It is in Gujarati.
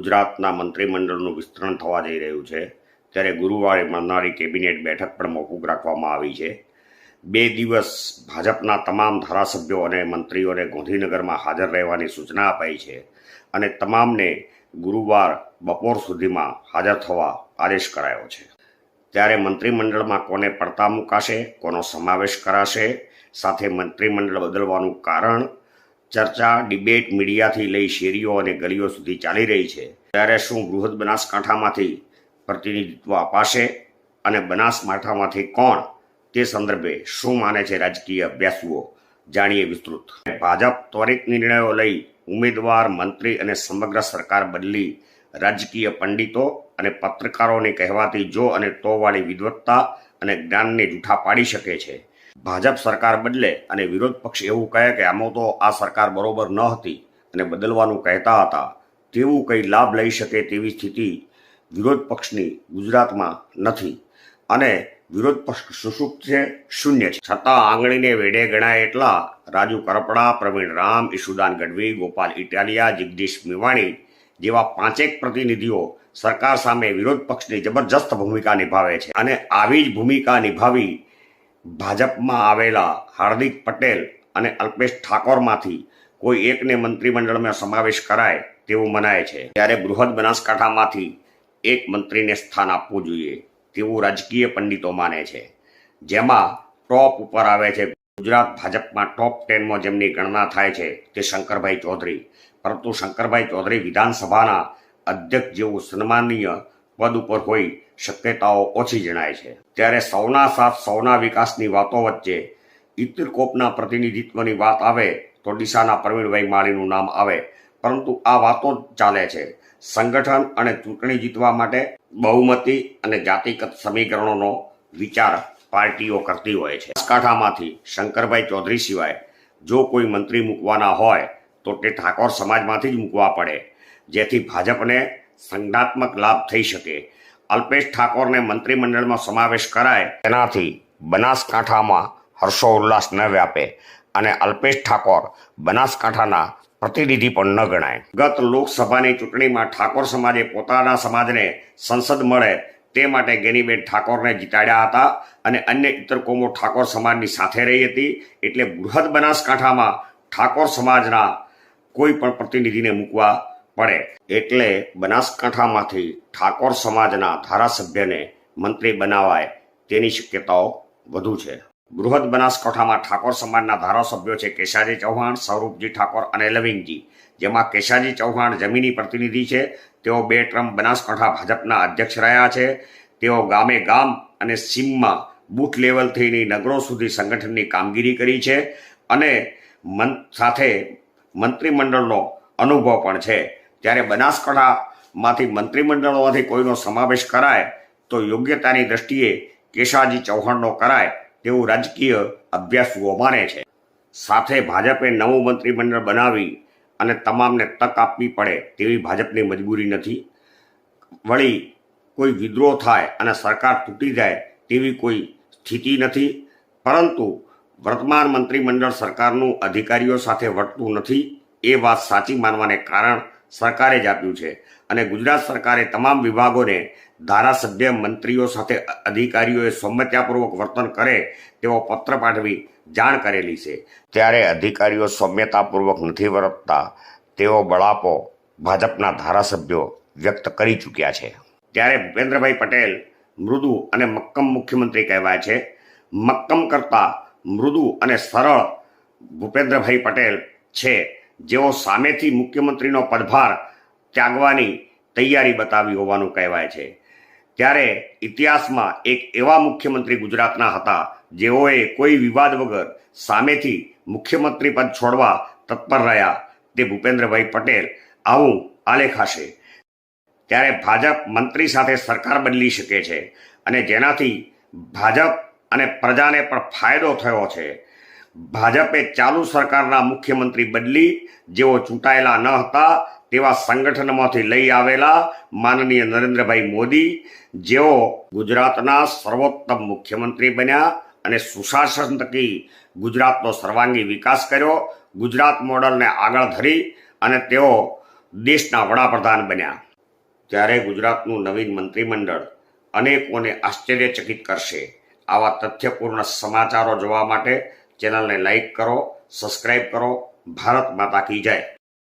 ગુજરાતના મંત્રીમંડળનું વિસ્તરણ થવા જઈ રહ્યું છે, ત્યારે ગુરુવારે મળનારી કેબિનેટ બેઠક પણ મોકૂફ રાખવામાં આવી છે. બે દિવસ ભાજપના તમામ ધારાસભ્યો અને મંત્રીઓને ગાંધીનગરમાં હાજર રહેવાની સૂચના અપાઈ છે અને તમામને ગુરુવાર બપોર સુધીમાં હાજર થવા આદેશ કરાયો છે. ત્યારે મંત્રીમંડળમાં કોને પડતા મુકાશે, કોનો સમાવેશ કરાશે, સાથે મંત્રીમંડળ બદલવાનું કારણ ચર્ચા, ડિબેટ, મીડિયાથી લઈ શેરીઓ અને ગલીઓ સુધી ચાલી રહી છે. ત્યારે શું બૃહદ બનાસકાંઠામાંથી પ્રતિનિધિત્વ અપાશે અને બનાસકાંઠામાંથી કોણ? તે સંદર્ભે શું માને છે રાજકીય અભ્યાસુઓ? જાણીએ વિસ્તૃત. ભાજપ ત્વરિત નિર્ણયો લઈ ઉમેદવાર, મંત્રી અને સમગ્ર સરકાર બદલી રાજકીય પંડિતો અને પત્રકારોની કહેવાતી જો અને તો વાળી વિદવત્તા અને જ્ઞાનને જૂઠા પાડી શકે છે. ભાજપ સરકાર બદલે અને વિરોધ પક્ષ એવું કહે કે આમાં તો આ સરકાર બરોબર ન હતી અને બદલવાનું કહેતા હતા, તેવું કંઈ લાભ લઈ શકે તેવી સ્થિતિ વિરોધ પક્ષની ગુજરાતમાં નથી. અને વિરોધ પક્ષ સુષુપ્ત છે, શૂન્ય છે. છતાં આંગળીને વેડે ગણાય એટલા રાજુ કરપડા, પ્રવીણ રામ, ઈશુદાન ગઢવી, ગોપાલ ઇટાલિયા જગદીશ મેવાણી જેવા પાંચેક પ્રતિનિધિઓ સરકાર સામે વિરોધ પક્ષની જબરજસ્ત ભૂમિકા નિભાવે છે. અને આવી જ ભૂમિકા નિભાવી ભાજપમાં આવેલા હાર્દિક પટેલ અને અલ્પેશ ઠાકોરમાંથી કોઈ એકને મંત્રીમંડળમાં સમાવેશ કરાય તેવું મનાય છે. ત્યારે બૃહદ બનાસકાંઠામાંથી એક મંત્રીને સ્થાન આપવું જોઈએ તેવું રાજકીય પંડિતો માને છે. જેમાં ટોપ ઉપર આવે છે ગુજરાત ભાજપમાં ટોપ ટેનમાં જેમની ગણના થાય છે તે શંકરભાઈ ચૌધરી. પરંતુ શંકરભાઈ ચૌધરી વિધાનસભાના અધ્યક્ષ જેવું સન્માનીય પદ ઉપર હોય શક્યતાઓ ઓછી જણાય છે. ત્યારે સૌના સાથ સૌના વિકાસની વાતો વચ્ચે ઇતિરકોપના પ્રતિનિધિત્વની વાત આવે તો ડીસાના પ્રવીણભાઈ માળીનું નામ આવે. પરંતુ આ વાતો જ ચાલે છે. સંગઠન અને ચૂંટણી જીતવા માટે બહુમતી અને જાતિગત સમીકરણોનો વિચાર પાર્ટીઓ કરતી હોય છે. બનાસકાંઠામાંથી શંકરભાઈ ચૌધરી સિવાય જો કોઈ મંત્રી મૂકવાના હોય તો તે ઠાકોર સમાજમાંથી જ મૂકવા પડે. જેથી ભાજપને સંજ્ઞાત્મક લાભ થઈ શકે. અલ્પેશ ઠાકોરને મંત્રીમંડળમાં સમાવેશ કરાય. તેનાથી બનાસકાંઠામાં હર્ષોલ્લાસ ન વ્યાપે અને અલ્પેશ ઠાકોર બનાસકાંઠાના પ્રતિનિધિ પણ ન ગણાય. ગત લોકસભાની ચૂંટણીમાં ઠાકોર સમાજે પોતાના સમાજને સંસદ મળે તે માટે ગેનીબેન ઠાકોરને જીતાડ્યા હતા અને અન્ય ઇતર કોમો ઠાકોર સમાજની સાથે રહી હતી એટલે બૃહદ બનાસકાંઠામાં ઠાકોર સમાજના કોઈ પણ પ્રતિનિધિને મૂકવા પડે. એટલે બનાસકાંઠામાંથી ઠાકોર સમાજના ધારાસભ્યને મંત્રી બનાવાય તેની શક્યતાઓ વધુ છે. બૃહદ બનાસકાંઠામાં ઠાકોર સમાજના ધારાસભ્યો છે કેશાજી ચૌહાણ સ્વરૂપજી ઠાકોર અને લવિંગજી. જેમાં કેશાજી ચૌહાણ જમીની પ્રતિનિધિ છે. તેઓ બે ટ્રમ્પ બનાસકાંઠા ભાજપના અધ્યક્ષ રહ્યા છે. તેઓ ગામે ગામ અને સીમમાં બૂથ થઈને નગરો સુધી સંગઠનની કામગીરી કરી છે અને મન સાથે મંત્રીમંડળનો અનુભવ પણ છે. ત્યારે બનાસકાંઠામાંથી મંત્રીમંડળોમાંથી કોઈનો સમાવેશ કરાય, તો યોગ્યતાની દ્રષ્ટિએ કેશાજી ચૌહાણનો કરાય તેવું રાજકીય અભ્યાસુઓ માને છે. સાથે ભાજપે નવું મંત્રીમંડળ બનાવી અને તમામને તક આપવી પડે તેવી ભાજપની મજબૂરી નથી. વળી કોઈ વિદ્રોહ થાય અને સરકાર તૂટી જાય તેવી કોઈ સ્થિતિ નથી. પરંતુ વર્તમાન મંત્રીમંડળ સરકારનું અધિકારીઓ સાથે વર્તતું નથી, એ વાત સાચી માનવાને કારણ સરકારે જ આપ્યું છે. અને ગુજરાત સરકારે તમામ વિભાગોને ધારાસભ્ય મંત્રીઓ સાથે અધિકારીઓએ સૌમ્યતાપૂર્વક વર્તન કરે તેવો પત્ર પાઠવી જાણ કરેલી છે. ત્યારે અધિકારીઓ સૌમ્યતાપૂર્વક નથી વર્તતા તેવો બળાપો ભાજપના ધારાસભ્યો વ્યક્ત કરી ચૂક્યા છે. ત્યારે ભૂપેન્દ્રભાઈ પટેલ મૃદુ અને મક્કમ મુખ્યમંત્રી કહેવાય છે. મક્કમ કરતા મૃદુ અને સરળ ભૂપેન્દ્રભાઈ પટેલ છે. જેઓ સામેથી મુખ્યમંત્રીનો પદભાર ત્યાગવાની તૈયારી બતાવી હોવાનું કહેવાય છે. ત્યારે ઇતિહાસમાં એક એવા મુખ્યમંત્રી ગુજરાતના હતા, જેઓએ કોઈ વિવાદ વગર સામેથી મુખ્યમંત્રી પદ છોડવા તત્પર રહ્યા, તે ભૂપેન્દ્રભાઈ પટેલ. આવું આલેખાશે. ત્યારે ભાજપ મંત્રી સાથે સરકાર બદલી શકે છે અને જેનાથી ભાજપ અને પ્રજાને પણ ફાયદો થયો છે. ભાજપે ચાલુ સરકારના મુખ્યમંત્રી બદલી જેઓ ચૂંટાયેલા ન હતા તેવા સંગઠનમાંથી લઈ આવેલા માનનીય નરેન્દ્રભાઈ મોદી, જેઓ ગુજરાતના સર્વોત્તમ મુખ્યમંત્રી બન્યા અને સુશાસન થકી ગુજરાતનો સર્વાંગી વિકાસ કર્યો, ગુજરાત મોડલને આગળ ધરી અને તેઓ દેશના વડાપ્રધાન બન્યા. ત્યારે ગુજરાતનું નવીન મંત્રીમંડળ અનેકોને આશ્ચર્યચકિત કરશે. આવા તથ્યપૂર્ણ સમાચારો જોવા માટે ચેનલને લાઇક કરો સબસ્ક્રાઇબ કરો. ભારત માતા કી જય.